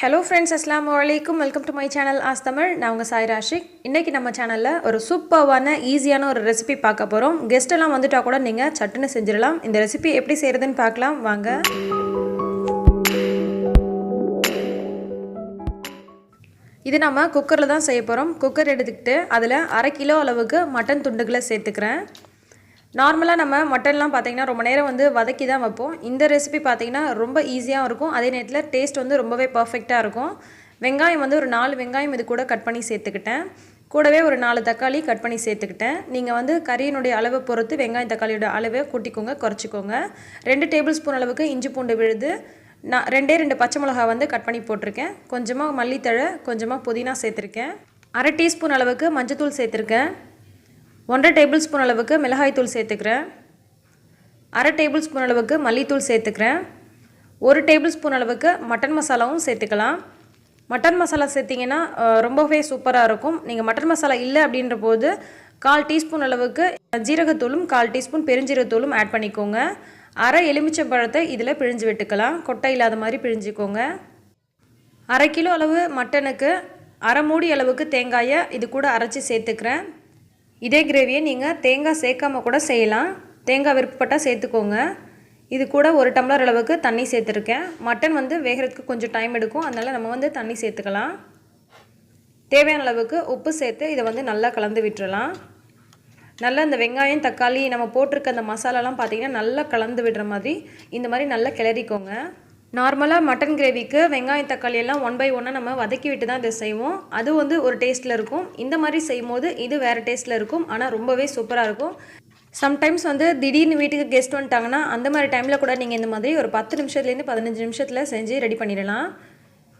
Hello friends அஸ்லாம் வலைக்கும் welcome to my channel ஆஸ் தமிழ் நான் உங்கள் சாய் ராஷிக். இன்றைக்கி நம்ம சேனலில் ஒரு சூப்பர்வான ஈஸியான ஒரு ரெசிபி பார்க்க போகிறோம் கெஸ்ட்டெல்லாம் வந்துட்டால் கூட நீங்கள் சட்டுன்னு செஞ்சிடலாம். இந்த ரெசிபி எப்படி செய்கிறதுன்னு பார்க்கலாம். வாங்க. இது நம்ம குக்கரில் தான் செய்ய போகிறோம் குக்கர் எடுத்துக்கிட்டு அதில் அரை கிலோ அளவுக்கு மட்டன் துண்டுகளை சேர்த்துக்கிறேன். நார்மலாக நம்ம மட்டன்லாம் பார்த்திங்கன்னா ரொம்ப நேரம் வந்து வதக்கி தான் வைப்போம். இந்த ரெசிபி பார்த்திங்கன்னா ரொம்ப ஈஸியாக இருக்கும். அதே நேரத்தில் டேஸ்ட் வந்து ரொம்பவே பர்ஃபெக்டாக இருக்கும். வெங்காயம் வந்து ஒரு நாலு வெங்காயம் இது கூட கட் பண்ணி சேர்த்துக்கிட்டேன். கூடவே ஒரு நாலு தக்காளி கட் பண்ணி சேர்த்துக்கிட்டேன். நீங்கள் வந்து கறியினுடைய அளவை பொறுத்து வெங்காயம் தக்காளியோட அளவை கூட்டிக்கோங்க குறைச்சிக்கோங்க. ரெண்டு டேபிள் ஸ்பூன் அளவுக்கு இஞ்சி பூண்டு விழுது நான் ரெண்டே ரெண்டு பச்சை மிளகா வந்து கட் பண்ணி போட்டிருக்கேன். கொஞ்சமாக மல்லித்தழை கொஞ்சமாக புதினா சேர்த்துருக்கேன். அரை டீஸ்பூன் அளவுக்கு மஞ்சத்தூள் சேர்த்துருக்கேன். ஒன்றரை டேபிள் ஸ்பூன் அளவுக்கு மிளகாய்த்தூள் சேர்த்துக்கிறேன். அரை டேபிள் ஸ்பூன் அளவுக்கு மல்லித்தூள் சேர்த்துக்கிறேன். ஒரு டேபிள் ஸ்பூன் அளவுக்கு மட்டன் மசாலாவும் சேர்த்துக்கலாம். மட்டன் மசாலா சேர்த்திங்கன்னா ரொம்பவே சூப்பராக இருக்கும். நீங்கள் மட்டன் மசாலா இல்லை அப்படின்ற போது கால் டீஸ்பூன் அளவுக்கு ஜீரகத்தூளும் கால் டீஸ்பூன் பெருஞ்சீரகத்தூளும் ஆட் பண்ணிக்கோங்க. அரை எலுமிச்சை பழத்தை இதில் பிழிஞ்சு விட்டுக்கலாம். கொட்டை இல்லாத மாதிரி பிழிஞ்சிக்கோங்க. அரை கிலோ அளவு மட்டனுக்கு அரை மூடி அளவுக்கு தேங்காயை இது கூட அரைச்சி சேர்த்துக்கிறேன். இதே கிரேவியை நீங்கள் தேங்காய் சேர்க்காம கூட செய்யலாம். தேங்காய் விருப்பப்பட்டால் சேர்த்துக்கோங்க. இது கூட ஒரு டம்ளர் அளவுக்கு தண்ணி சேர்த்துருக்கேன். மட்டன் வந்து வேகிறதுக்கு கொஞ்சம் டைம் எடுக்கும். அதனால் நம்ம வந்து தண்ணி சேர்த்துக்கலாம். தேவையான அளவுக்கு உப்பு சேர்த்து இதை வந்து நல்லா கலந்து விட்டுறலாம். நல்லா இந்த வெங்காயம் தக்காளி நம்ம போட்டிருக்க அந்த மசாலாலாம் பார்த்திங்கன்னா நல்லா கலந்து விடுற மாதிரி இந்த மாதிரி நல்லா கிளறிக்கோங்க. நார்மலாக மட்டன் கிரேவிக்கு வெங்காயம் தக்காளி எல்லாம் ஒன் பை ஒன்னாக நம்ம வதக்கி விட்டு தான் இதை செய்வோம். அது வந்து ஒரு டேஸ்ட்டில் இருக்கும். இந்த மாதிரி செய்யும் போது இது வேறு டேஸ்ட்டில் இருக்கும். ஆனால் ரொம்பவே சூப்பராக இருக்கும். சம்டைம்ஸ் வந்து திடீர்னு வீட்டுக்கு கெஸ்ட் வந்துட்டாங்கன்னா அந்த மாதிரி டைமில் கூட நீங்கள் இந்த மாதிரி ஒரு பத்து நிமிஷத்துலேருந்து பதினஞ்சு நிமிஷத்தில் செஞ்சு ரெடி பண்ணிடலாம்.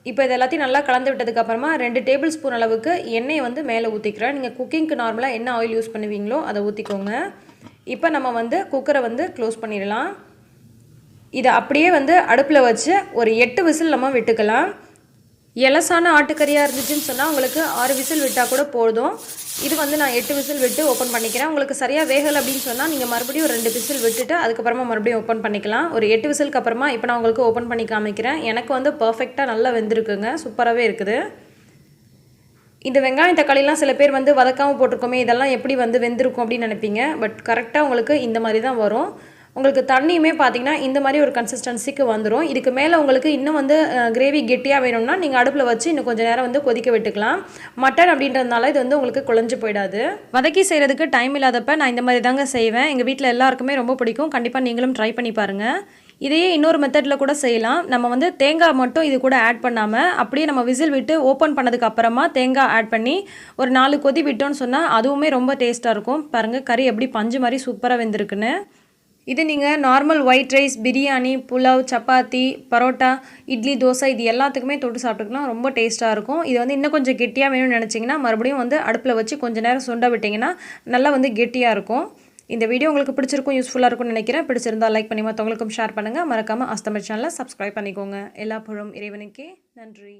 இப்போ இது எல்லாத்தையும் நல்லா கலந்து விட்டதுக்கப்புறமா ரெண்டு டேபிள் ஸ்பூன் அளவுக்கு எண்ணெயை வந்து மேலே ஊற்றிக்கிறேன் நீங்கள் குக்கிங்க்கு நார்மலாக என்ன ஆயில் யூஸ் பண்ணுவீங்களோ அதை ஊற்றிக்கோங்க இப்போ நம்ம வந்து குக்கரை வந்து க்ளோஸ் பண்ணிடலாம். இதை அப்படியே வந்து அடுப்பில் வச்சு ஒரு எட்டு விசில் நம்ம விட்டுக்கலாம். எலசான ஆட்டுக்கறியாக இருந்துச்சுன்னு சொன்னால் உங்களுக்கு ஆறு விசில் விட்டால் கூட போதும். இது வந்து நான் எட்டு விசில் விட்டு ஓப்பன் பண்ணிக்கிறேன். உங்களுக்கு சரியாக வேகலை அப்படின்னு சொன்னால் நீங்கள் மறுபடியும் ஒரு ரெண்டு விசில் விட்டுட்டு அதுக்கப்புறமா மறுபடியும் ஓப்பன் பண்ணிக்கலாம். ஒரு எட்டு விசிலுக்கு அப்புறமா இப்போ நான் உங்களுக்கு ஓப்பன் பண்ணி காமிக்கிறேன். எனக்கு வந்து பர்ஃபெக்டாக நல்லா வெந்திருக்குங்க. சூப்பராகவே இருக்குது. இந்த வெங்காயம் தக்காளிலாம் சில பேர் வந்து வதக்காமல் போட்டிருக்கோமே இதெல்லாம் எப்படி வந்து வெந்திருக்கும் அப்படின்னு நினைப்பீங்க. பட் கரெக்டாக உங்களுக்கு இந்த மாதிரி தான் வரும். உங்களுக்கு தண்ணியுமே பார்த்தீங்கன்னா இந்த மாதிரி ஒரு கன்சிஸ்டன்சிக்கு வந்துடும் இதுக்கு மேலே உங்களுக்கு இன்னும் வந்து கிரேவி கெட்டியாக வேணும்னா நீங்கள் அடுப்பில் வச்சு இன்னும் கொஞ்சம் நேரம் வந்து கொதிக்க விட்டுக்கலாம். மட்டன் அப்படின்றதுனால இது வந்து உங்களுக்கு குழஞ்சு போயிடாது. வதக்கி செய்கிறதுக்கு டைம் இல்லாதப்ப நான் இந்த மாதிரி தாங்க செய்வேன். எங்கள் வீட்டில் எல்லாருக்குமே ரொம்ப பிடிக்கும். கண்டிப்பாக நீங்களும் ட்ரை பண்ணி பாருங்கள் இதையே இன்னொரு மெத்தடில் கூட செய்யலாம். நம்ம வந்து தேங்காய் மட்டும் இது கூட ஆட் பண்ணாமல் அப்படியே நம்ம விசில் விட்டு ஓப்பன் பண்ணதுக்கு அப்புறமா தேங்காய் ஆட் பண்ணி ஒரு நாலு கொதி விட்டோன்னு சொன்னால் அதுவுமே ரொம்ப டேஸ்ட்டாக இருக்கும். பாருங்கள் கறி எப்படி பஞ்சு மாதிரி சூப்பராக வெந்திருக்குன்னு. இது நீங்கள் normal white rice biryani pulao chapati paratha idli dosa இது எல்லாத்துக்குமே தொட்டு சாப்பிட்டுக்கலாம் ரொம்ப டேஸ்ட்டாக இருக்கும். இது வந்து இன்னும் கொஞ்சம் கெட்டியாக வேணும்னு நினச்சிங்கன்னா மறுபடியும் வந்து அடுப்பில் வச்சு கொஞ்சம் நேரம் சுண்ட விட்டிங்கன்னா நல்லா வந்து கெட்டியாக இருக்கும். இந்த வீடியோ உங்களுக்கு பிடிச்சிருக்கும் யூஸ்ஃபுல்லாக இருக்கும்னு நினைக்கிறேன். பிடிச்சிருந்தால் லைக் பண்ணி மற்றவங்களுக்கும் ஷேர் பண்ணுங்கள் மறக்காமல் அஸ்தமர் சேனலை சப்ஸ்கிரைப் பண்ணிக்கோங்க. எல்லா புழும் இறைவனுக்கே நன்றி.